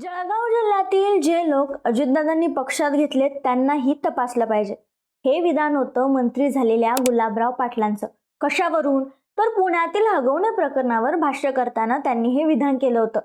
जळगाव जिल्ह्यातील जे लोक अजितदादांनी पक्षात घेतले त्यांनाही तपासलं पाहिजे. हे विधान होतं मंत्री झालेल्या गुलाबराव पाटलांचं. कशावरून? तर पुण्यातील हगवणे प्रकरणावर भाष्य करताना त्यांनी हे विधान केलं होतं.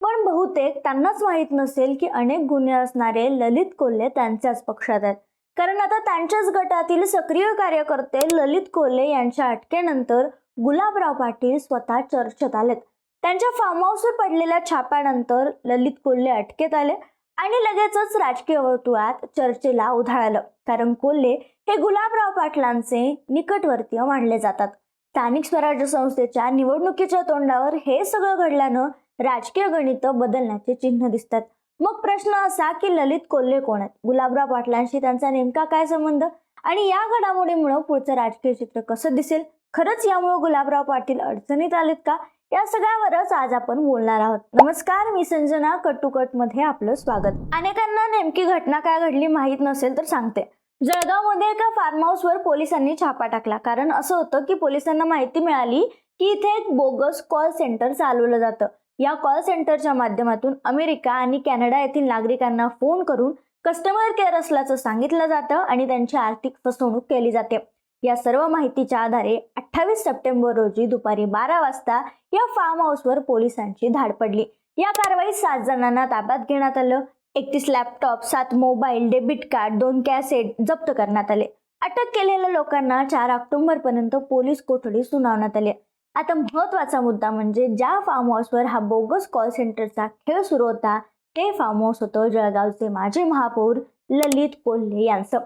पण बहुतेक त्यांनाच माहीत नसेल की अनेक गुन्हे असणारे ललित कोल्हे त्यांच्याच पक्षात आहेत. कारण आता त्यांच्याच गटातील सक्रिय कार्यकर्ते ललित कोल्हे यांच्या अटकेनंतर गुलाबराव पाटील स्वतः चर्चेत आलेत. त्यांच्या फार्म हाऊसवर पडलेल्या छाप्यानंतर ललित कोल्हे अटकेत आले आणि लगेचच राजकीय वर्तुळात चर्चेला उधाळ आलं. कारण कोल्हे हे गुलाबराव पाटलांचे निकटवर्तीय मानले जातात. स्थानिक स्वराज्य संस्थेच्या निवडणुकीच्या तोंडावर हे सगळं घडल्यानं राजकीय गणित बदलण्याचे चिन्ह दिसतात. मग प्रश्न असा की ललित कोल्हे कोण आहेत? गुलाबराव पाटलांशी त्यांचा नेमका काय संबंध? आणि या घडामोडीमुळे पुढचं राजकीय चित्र कसं दिसेल? खरंच यामुळे गुलाबराव पाटील अडचणीत आलेत का? या सगळ्यावरच आज आपण बोलणार आहोत. नमस्कार मी संजना. कटुकटमध्ये आपलं स्वागत. अनेकांना नेमकी घटना काय घडली माहीत नसेल तर सांगते. जळगावमध्ये एका फार्म हाऊसवर पोलिसांनी छापा टाकला. कारण असं होतं की पोलिसांना माहिती मिळाली की इथे एक बोगस कॉल सेंटर चालवलं जातं. या कॉल सेंटरच्या माध्यमातून अमेरिका आणि कॅनडा येथील नागरिकांना फोन करून कस्टमर केअर असल्याचं सांगितलं जातं आणि त्यांची आर्थिक फसवणूक केली जाते. या सर्व माहितीच्या आधारे अठ्ठावीस सप्टेंबर रोजी दुपारी बारा वाजता या फार्म हाऊसवर पोलिसांची धाड पडली. या कारवाईत सात जणांना ताब्यात घेण्यात आलं. एकतीस लॅपटॉप सात मोबाईल डेबिट कार्ड दोन कॅसेट जप्त करण्यात आले. अटक केलेल्या लोकांना चार ऑक्टोबर पर्यंत पोलीस कोठडी सुनावण्यात आली. आता महत्त्वाचा मुद्दा म्हणजे ज्या फार्म हाऊसवर हा बोगस कॉल सेंटरचा खेळ सुरू होता ते फार्म हाऊस होतं जळगावचे माजी महापौर ललित कोल्हे यांचं.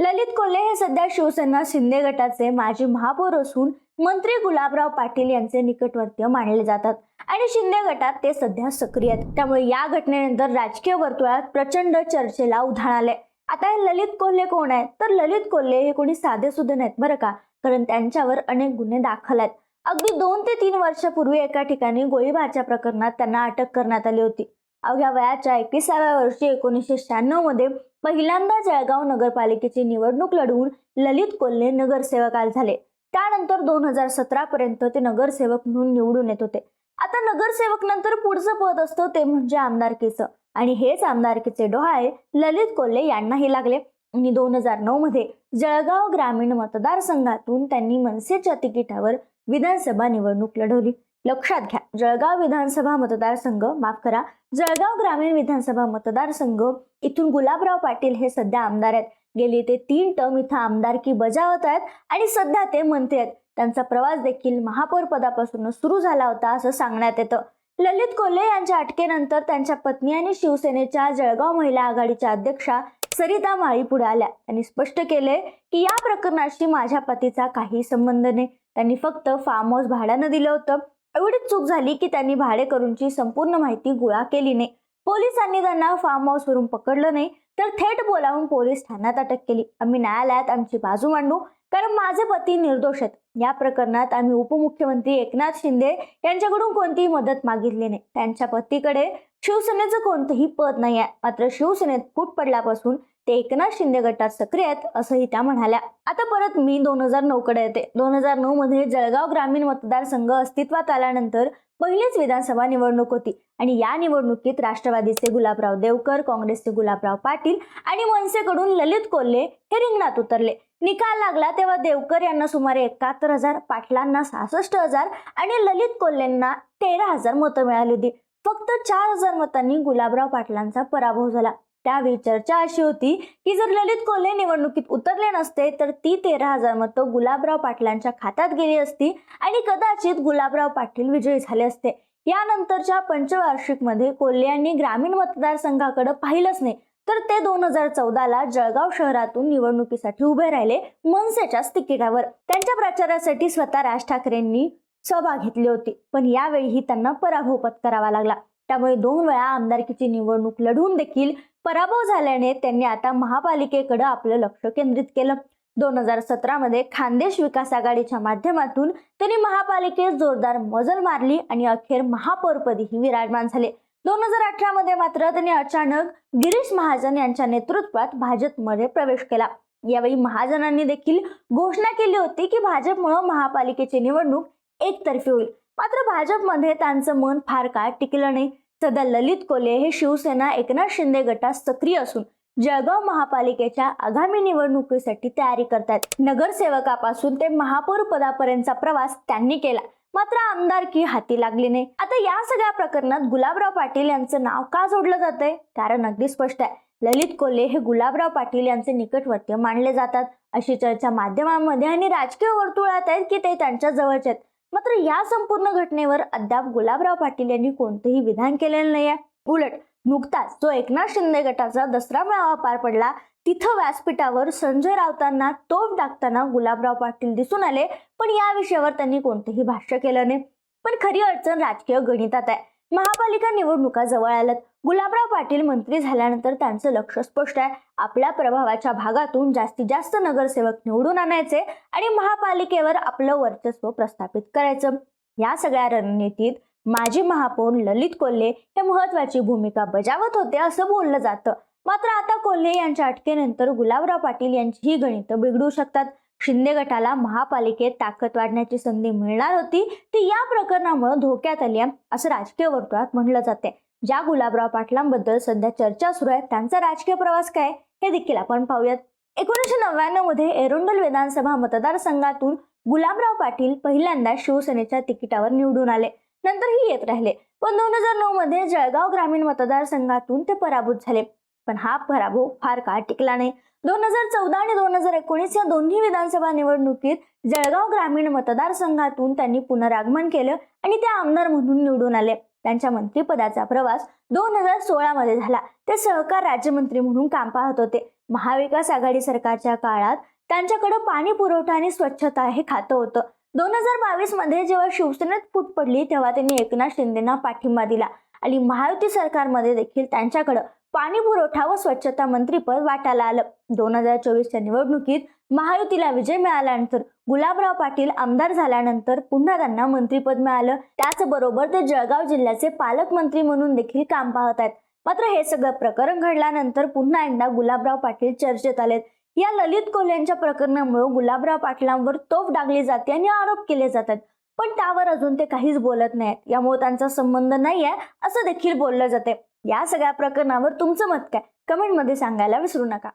ललित कोल्हे हे सध्या शिवसेना शिंदे गटाचे माजी महापौर असून मंत्री गुलाबराव पाटील यांचे निकटवर्तीय मानले जातात. आणि शिंदे गटात ते सध्या सक्रिय आहेत. त्यामुळे या घटनेनंतर राजकीय वर्तुळात प्रचंड चर्चेला उधाण आले आता हे ललित कोल्हे कोण आहेत? तर ललित कोल्हे हे कोणी साधे सुधे नाहीत बरं का? कारण त्यांच्यावर अनेक गुन्हे दाखल आहेत. अगदी दोन ते तीन वर्षापूर्वी एका ठिकाणी गोळीबारच्या प्रकरणात त्यांना अटक करण्यात आली होती. अवघ्या वयाच्या एकविसाव्या वर्षी एकोणीसशे शहाण्णवमध्ये पहिल्यांदा जळगाव नगरपालिकेची निवडणूक लढवून ललित कोल्हे नगरसेवक झाले. त्यानंतर दोन हजार सतरा पर्यंत ते नगरसेवक म्हणून निवडून येत होते. आता नगरसेवक नंतर पुढचं पद असतं ते म्हणजे आमदारकीचं आणि हेच आमदारकीचे डोहाळे ललित कोल्हे यांनाही लागले. आणि दोन हजार नऊ मध्ये जळगाव ग्रामीण मतदारसंघातून त्यांनी मनसेच्या तिकिटावर विधानसभा निवडणूक लढवली. लक्षात घ्या. जळगाव विधानसभा मतदारसंघ माफ करा जळगाव ग्रामीण विधानसभा मतदारसंघ इथून गुलाबराव पाटील हे सध्या आमदार आहेत. गेली ते तीन टर्म इथं आमदारकी बजावत आहेत आणि सध्या ते मंत्री आहेत. त्यांचा प्रवास देखील महापौर पदापासून सुरू झाला होता असं सांगण्यात येतं. ललित कोल्हे यांच्या अटकेनंतर त्यांच्या पत्नी आणि शिवसेनेच्या जळगाव महिला आघाडीच्या अध्यक्षा सरिता माळी पुढे आल्या. त्यांनी स्पष्ट केले की या प्रकरणाशी माझ्या पतीचा काही संबंध नाही. त्यांनी फक्त फार्म हाऊस भाड्यानं दिलं होतं. एवढीच चूक झाली की त्यांनी भाडेकरूंची संपूर्ण माहिती गोळा केली नाही. पोलिसांनी त्यांना फार्म हाऊसवरून पकडलं नाही तर थेट बोलावून पोलीस ठाण्यात अटक केली. आम्ही न्यायालयात आमची बाजू मांडू कारण माझे पती निर्दोष आहेत. या प्रकरणात आम्ही उपमुख्यमंत्री एकनाथ शिंदे यांच्याकडून कोणतीही मदत मागितली नाही. त्यांच्या पतीकडे शिवसेनेचं कोणतंही पद नाही आहे मात्र शिवसेनेत फूट पडल्यापासून ते एकनाथ शिंदे गटात सक्रिय आहेत असंही त्या म्हणाल्या. आता परत मी दोन हजार नऊ कडे येते. दोन हजार नऊ मध्ये जळगाव ग्रामीण मतदारसंघ अस्तित्वात आल्यानंतर पहिलीच विधानसभा निवडणूक होती. आणि या निवडणुकीत राष्ट्रवादीचे गुलाबराव देवकर काँग्रेसचे गुलाबराव पाटील आणि मनसेकडून ललित कोल्हे हे रिंगणात उतरले. निकाल लागला तेव्हा देवकर यांना सुमारे एकाहत्तर हजार पाटलांना सहासष्ट हजार आणि ललित कोल्हेंना तेरा हजार मतं मिळाली होती. फक्त चार हजार मतांनी गुलाबराव पाटलांचा पराभव झाला. त्यावेळी चर्चा अशी होती की जर ललित कोल्हे निवडणुकीत उतरले नसते तर ती तेरा हजार मतं गुलाबराव पाटलांच्या खात्यात गेली असती आणि कदाचित गुलाबराव पाटील विजयी झाले असते. यानंतरच्या पंचवार्षिकमध्ये कोल्हे यांनी ग्रामीण मतदारसंघाकडे पाहिलंच नाही. तर ते दोन हजार चौदाला जळगाव शहरातून निवडणुकीसाठी उभे राहिले मनसेच्याच तिकिटावर. त्यांच्या प्रचारासाठी स्वतः राज ठाकरेंनी सभा घेतली होती पण यावेळीही त्यांना पराभव पत्करावा लागला. त्यामुळे दोन वेळा आमदारकीची निवडणूक लढून देखील पराभव झाल्याने त्यांनी आता महापालिकेकडे आपलं लक्ष केंद्रित केलं. दोन हजार सतरामध्ये खानदेश विकास आघाडीच्या माध्यमातून त्यांनी महापालिकेत जोरदार मजल मारली आणि अखेर महापौरपदीही विराजमान झाले. दोन हजार अठरा मध्ये मात्र त्यांनी अचानक गिरीश महाजन यांच्या नेतृत्वात भाजपमध्ये प्रवेश केला. यावेळी महाजनांनी देखील घोषणा केली होती की भाजपमुळे महापालिकेची निवडणूक एकतर्फी होईल. मात्र भाजपमध्ये त्यांचं मन फार काळ टिकलं नाही. सध्या ललित कोले हे शिवसेना एकनाथ शिंदे गटात सक्रिय असून जळगाव महापालिकेच्या आगामी निवडणुकीसाठी तयारी करतात नगरसेवकापासून ते महापौर पदापर्यंतचा प्रवास त्यांनी केला. मात्र आमदारकी हाती लागली नाही. आता या सगळ्या प्रकरणात गुलाबराव पाटील यांचं नाव का जोडलं जातंय? कारण अगदी स्पष्ट आहे. ललित कोल्हे हे गुलाबराव पाटील यांचे निकटवर्तीय मानले जातात. अशी चर्चा माध्यमांमध्ये आणि राजकीय वर्तुळात आहेत की ते त्यांच्या जवळचे आहेत. मात्र या संपूर्ण घटनेवर अद्याप गुलाबराव पाटील यांनी कोणतंही विधान केलेलं नाही आहे उलट नुकताच जो एकनाथ शिंदे गटाचा दसरा मेळावा पार पडला तिथं व्यासपीठावर संजय राऊतांना तोफ टाकताना गुलाबराव पाटील दिसून आले पण या विषयावर त्यांनी कोणतेही भाष्य केलं नाही. पण खरी अडचण राजकीय गणितात आहे. महापालिका निवडणुका जवळ आल्यात. गुलाबराव पाटील मंत्री झाल्यानंतर त्यांचं लक्ष स्पष्ट आहे. आपल्या प्रभावाच्या भागातून जास्तीत जास्त नगरसेवक निवडून आणायचे आणि महापालिकेवर आपलं वर्चस्व प्रस्थापित करायचं. या सगळ्या रणनीतीत माजी महापौर ललित कोल्हे हे महत्वाची भूमिका बजावत होते असं बोललं जातं. मात्र आता कोल्हे यांच्या अटकेनंतर गुलाबराव पाटील यांची ही गणितं बिघडू शकतात. शिंदे गटाला महापालिकेत ताकद वाढण्याची संधी मिळणार होती ती या प्रकरणामुळे धोक्यात आली आहे असं राजकीय वर्तुळात म्हटलं जाते. ज्या गुलाबराव पाटलांबद्दल सध्या चर्चा सुरू आहे त्यांचा राजकीय प्रवास काय हे देखील आपण पाहूयात. एकोणीसशे नव्याण्णवमध्ये एरोंडल विधानसभा मतदारसंघातून गुलाबराव पाटील पहिल्यांदा शिवसेनेच्या तिकिटावर निवडून आले. नंतरही येत राहिले. पण दोन हजार नऊ मध्ये जळगाव ग्रामीण मतदारसंघातून ते पराभूत झाले. पण हा पराभव फार काळ टिकला नाही. दोन हजार चौदा आणि दोन हजार एकोणीस या दोन्ही विधानसभा निवडणुकीत जळगाव ग्रामीण मतदारसंघातून त्यांनी पुनरागमन केलं आणि ते आमदार म्हणून निवडून आले. त्यांच्या मंत्रिपदाचा प्रवास दोन हजार सोळा मध्ये झाला. ते सहकार राज्यमंत्री म्हणून काम पाहत होते. महाविकास आघाडी सरकारच्या काळात त्यांच्याकडे पाणी पुरवठा आणि स्वच्छता हे खातं होतं. दोन हजार बावीसमध्ये जेव्हा शिवसेनेत फूट पडली तेव्हा त्यांनी एकनाथ शिंदेना पाठिंबा दिला. आणि महायुती सरकारमध्ये देखील त्यांच्याकडं पाणी पुरवठा व स्वच्छता मंत्रीपद वाटायला आलं. दोन हजार चोवीसच्या निवडणुकीत महायुतीला विजय मिळाल्यानंतर गुलाबराव पाटील आमदार झाल्यानंतर पुन्हा त्यांना मंत्रीपद मिळालं. त्याचबरोबर ते जळगाव जिल्ह्याचे पालकमंत्री म्हणून देखील काम पाहत आहेत. मात्र हे सगळं प्रकरण घडल्यानंतर पुन्हा एकदा गुलाबराव पाटील चर्चेत आलेत. या ललित कोल्यांच्या प्रकरणामुळे गुलाबराव पाटलांवर तोफ डागली जाते आणि आरोप केले जातात. पण त्यावर अजून ते काहीच बोलत नाहीत. यामुळे त्यांचा संबंध नाही आहे असं देखील बोललं जाते या सगळ्या प्रकरणावर तुमचं मत काय? कमेंटमध्ये सांगायला विसरू नका.